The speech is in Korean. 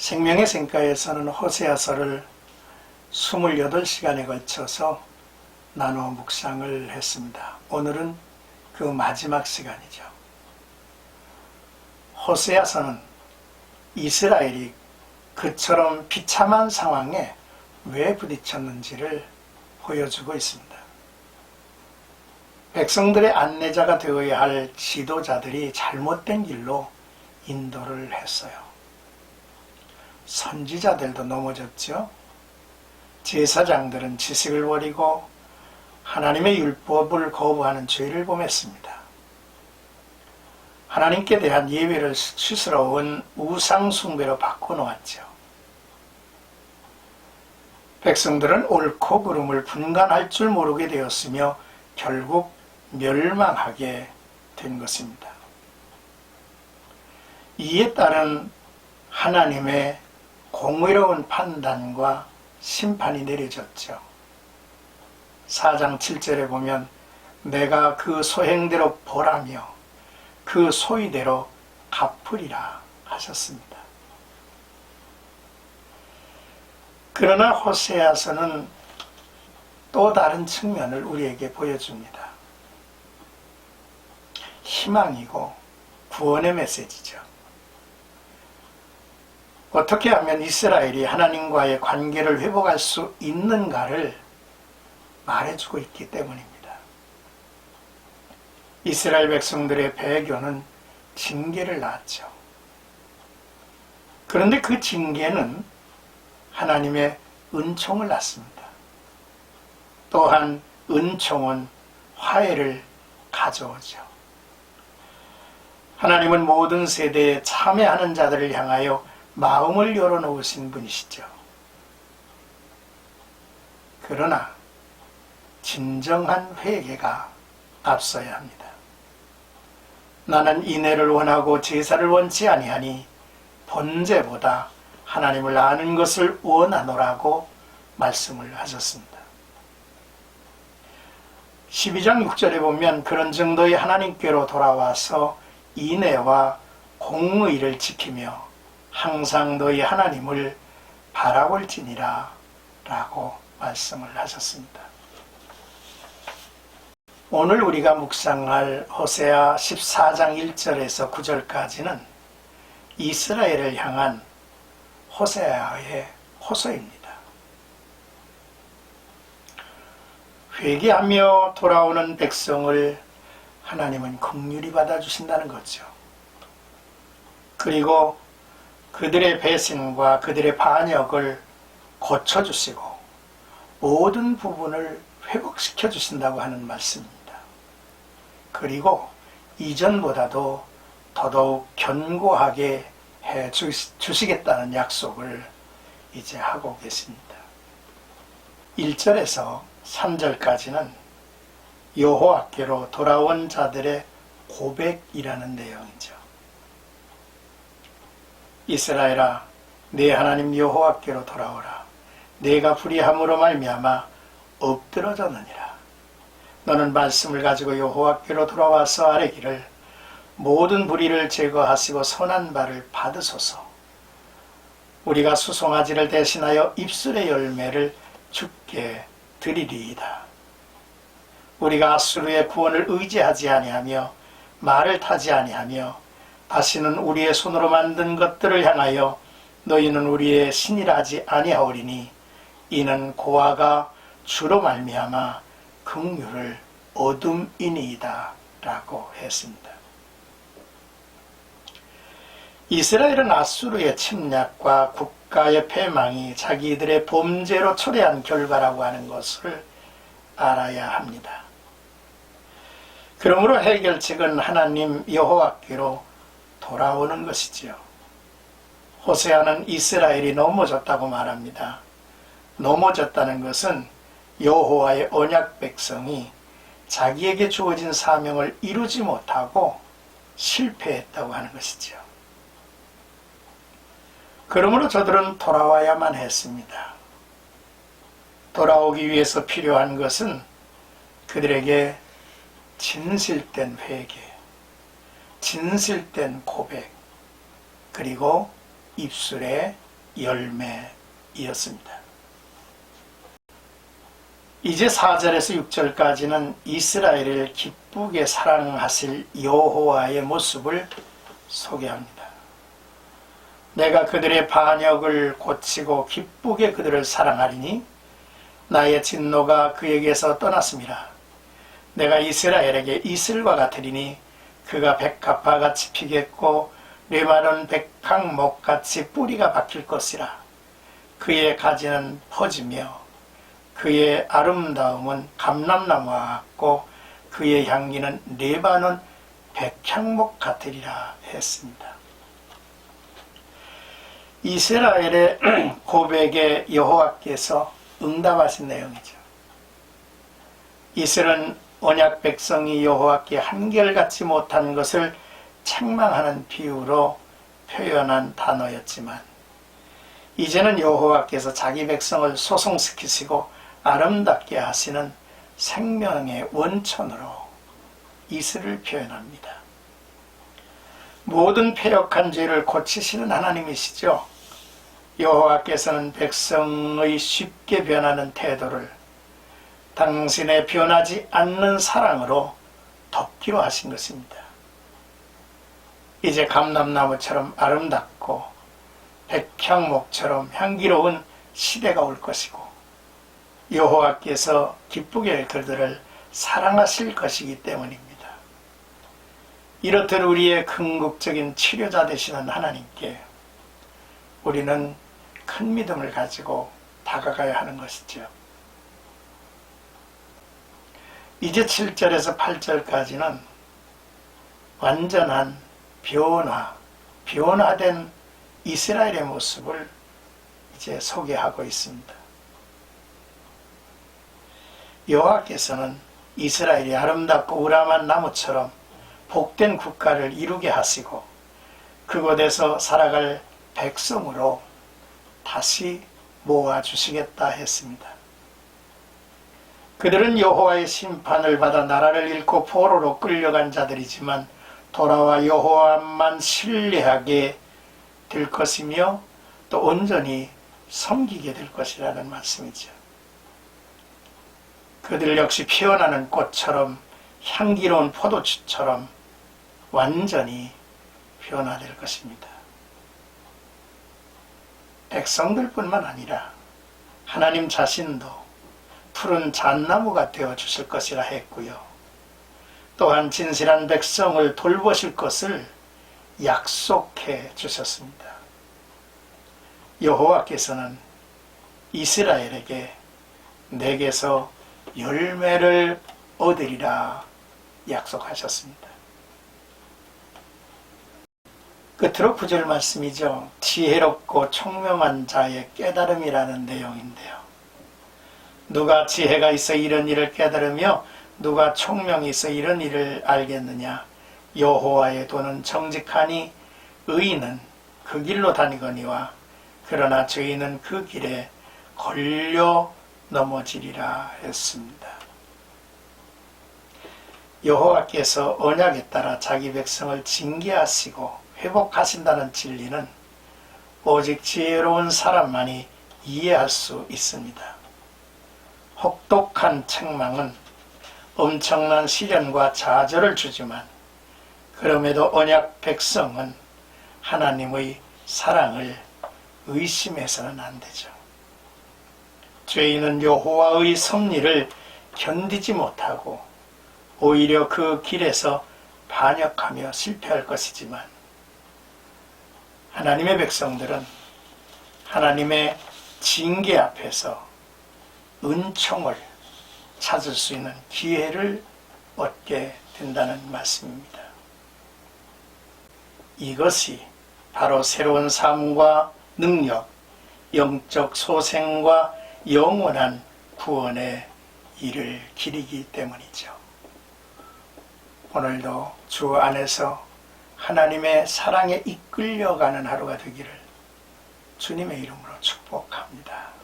생명의 생가에서는 호세아서를 28시간에 걸쳐서 나누어 묵상을 했습니다. 오늘은 그 마지막 시간이죠. 호세아서는 이스라엘이 그처럼 비참한 상황에 왜 부딪혔는지를 보여주고 있습니다. 백성들의 안내자가 되어야 할 지도자들이 잘못된 길로 인도를 했어요. 선지자들도 넘어졌죠. 제사장들은 지식을 버리고 하나님의 율법을 거부하는 죄를 범했습니다. 하나님께 대한 예배를 수스러운 우상숭배로 바꿔놓았죠. 백성들은 옳고 그름을 분간할 줄 모르게 되었으며 결국 멸망하게 된 것입니다. 이에 따른 하나님의 공의로운 판단과 심판이 내려졌죠. 4장 7절에 보면 내가 그 소행대로 보라며 그 소위대로 갚으리라 하셨습니다. 그러나 호세아서는 또 다른 측면을 우리에게 보여줍니다. 희망이고 구원의 메시지죠. 어떻게 하면 이스라엘이 하나님과의 관계를 회복할 수 있는가를 말해주고 있기 때문입니다. 이스라엘 백성들의 배교는 징계를 낳았죠. 그런데 그 징계는 하나님의 은총을 낳습니다. 또한 은총은 화해를 가져오죠. 하나님은 모든 세대에 참여하는 자들을 향하여 마음을 열어놓으신 분이시죠. 그러나 진정한 회개가 앞서야 합니다. 나는 인애를 원하고 제사를 원치 아니하니 번제보다 하나님을 아는 것을 원하노라고 말씀을 하셨습니다. 12장 6절에 보면 그런 정도의 하나님께로 돌아와서 인애와 공의를 지키며 항상 너희 하나님을 바라볼지니라 라고 말씀을 하셨습니다. 오늘 우리가 묵상할 호세아 14장 1절에서 9절까지는 이스라엘을 향한 호세아의 호소입니다. 회개하며 돌아오는 백성을 하나님은 긍휼히 받아주신다는 거죠. 그리고 그들의 배신과 그들의 반역을 고쳐주시고 모든 부분을 회복시켜 주신다고 하는 말씀입니다. 그리고 이전보다도 더더욱 견고하게 해 주시겠다는 약속을 이제 하고 계십니다. 1절에서 3절까지는 여호와께로 돌아온 자들의 고백이라는 내용이죠. 이스라엘아 내 하나님 여호와께로 돌아오라. 내가 불의함으로 말미암아 엎드러졌느니라. 너는 말씀을 가지고 여호와께로 돌아와서 아뢰기를 모든 불의를 제거하시고 선한 바를 받으소서. 우리가 수송아지를 대신하여 입술의 열매를 죽게 드리리이다. 우리가 아수르의 구원을 의지하지 아니하며 말을 타지 아니하며 다시는 우리의 손으로 만든 것들을 향하여 너희는 우리의 신이라지 아니하오리니 이는 고아가 주로 말미암아 긍휼을 어둠이니이다 라고 했습니다. 이스라엘은 아수르의 침략과 국가의 패망이 자기들의 범죄로 초래한 결과라고 하는 것을 알아야 합니다. 그러므로 해결책은 하나님 여호와께로 돌아오는 것이지요. 호세아는 이스라엘이 넘어졌다고 말합니다. 넘어졌다는 것은 여호와의 언약 백성이 자기에게 주어진 사명을 이루지 못하고 실패했다고 하는 것이죠. 그러므로 저들은 돌아와야만 했습니다. 돌아오기 위해서 필요한 것은 그들에게 진실된 회개, 진실된 고백, 그리고 입술의 열매이었습니다. 이제 4절에서 6절까지는 이스라엘을 기쁘게 사랑하실 여호와의 모습을 소개합니다. 내가 그들의 반역을 고치고 기쁘게 그들을 사랑하리니 나의 진노가 그에게서 떠났습니다. 내가 이스라엘에게 이슬과 같으리니 그가 백합화 같이 피겠고 레바논 백항목 같이 뿌리가 박힐 것이라. 그의 가지는 퍼지며 그의 아름다움은 감람나무와 같고 그의 향기는 레바논 백향목 같으리라 했습니다. 이스라엘의 고백에 여호와께서 응답하신 내용이죠. 이스라엘은 언약 백성이 여호와께 한결같이 못한 것을 책망하는 비유로 표현한 단어였지만 이제는 여호와께서 자기 백성을 소송시키시고 아름답게 하시는 생명의 원천으로 이슬을 표현합니다. 모든 패역한 죄를 고치시는 하나님이시죠. 여호와께서는 백성의 쉽게 변하는 태도를 당신의 변하지 않는 사랑으로 덮기로 하신 것입니다. 이제 감람나무처럼 아름답고 백향목처럼 향기로운 시대가 올 것이고 여호와께서 기쁘게 그들을 사랑하실 것이기 때문입니다. 이렇듯 우리의 궁극적인 치료자 되시는 하나님께 우리는 큰 믿음을 가지고 다가가야 하는 것이죠. 이제 7절에서 8절까지는 완전한 변화, 변화된 이스라엘의 모습을 이제 소개하고 있습니다. 여호와께서는 이스라엘이 아름답고 우람한 나무처럼 복된 국가를 이루게 하시고 그곳에서 살아갈 백성으로 다시 모아 주시겠다 했습니다. 그들은 여호와의 심판을 받아 나라를 잃고 포로로 끌려간 자들이지만 돌아와 여호와만 신뢰하게 될 것이며 또 온전히 섬기게 될 것이라는 말씀이죠. 그들 역시 피어나는 꽃처럼 향기로운 포도주처럼 완전히 변화될 것입니다. 백성들뿐만 아니라 하나님 자신도 푸른 잣나무가 되어 주실 것이라 했고요. 또한 진실한 백성을 돌보실 것을 약속해 주셨습니다. 여호와께서는 이스라엘에게 내게서 열매를 얻으리라 약속하셨습니다. 끝으로 구절 말씀이죠. 지혜롭고 총명한 자의 깨달음이라는 내용인데요. 누가 지혜가 있어 이런 일을 깨달으며 누가 총명이 있어 이런 일을 알겠느냐? 여호와의 도는 정직하니 의인은 그 길로 다니거니와 그러나 죄인은 그 길에 걸려 넘어지리라 했습니다. 여호와께서 언약에 따라 자기 백성을 징계하시고 회복하신다는 진리는 오직 지혜로운 사람만이 이해할 수 있습니다. 혹독한 책망은 엄청난 시련과 좌절을 주지만 그럼에도 언약 백성은 하나님의 사랑을 의심해서는 안 되죠. 죄인은 여호와의 섭리를 견디지 못하고 오히려 그 길에서 반역하며 실패할 것이지만 하나님의 백성들은 하나님의 징계 앞에서 은총을 찾을 수 있는 기회를 얻게 된다는 말씀입니다. 이것이 바로 새로운 삶과 능력, 영적 소생과 영원한 구원의 일을 기리기 때문이죠. 오늘도 주 안에서 하나님의 사랑에 이끌려가는 하루가 되기를 주님의 이름으로 축복합니다.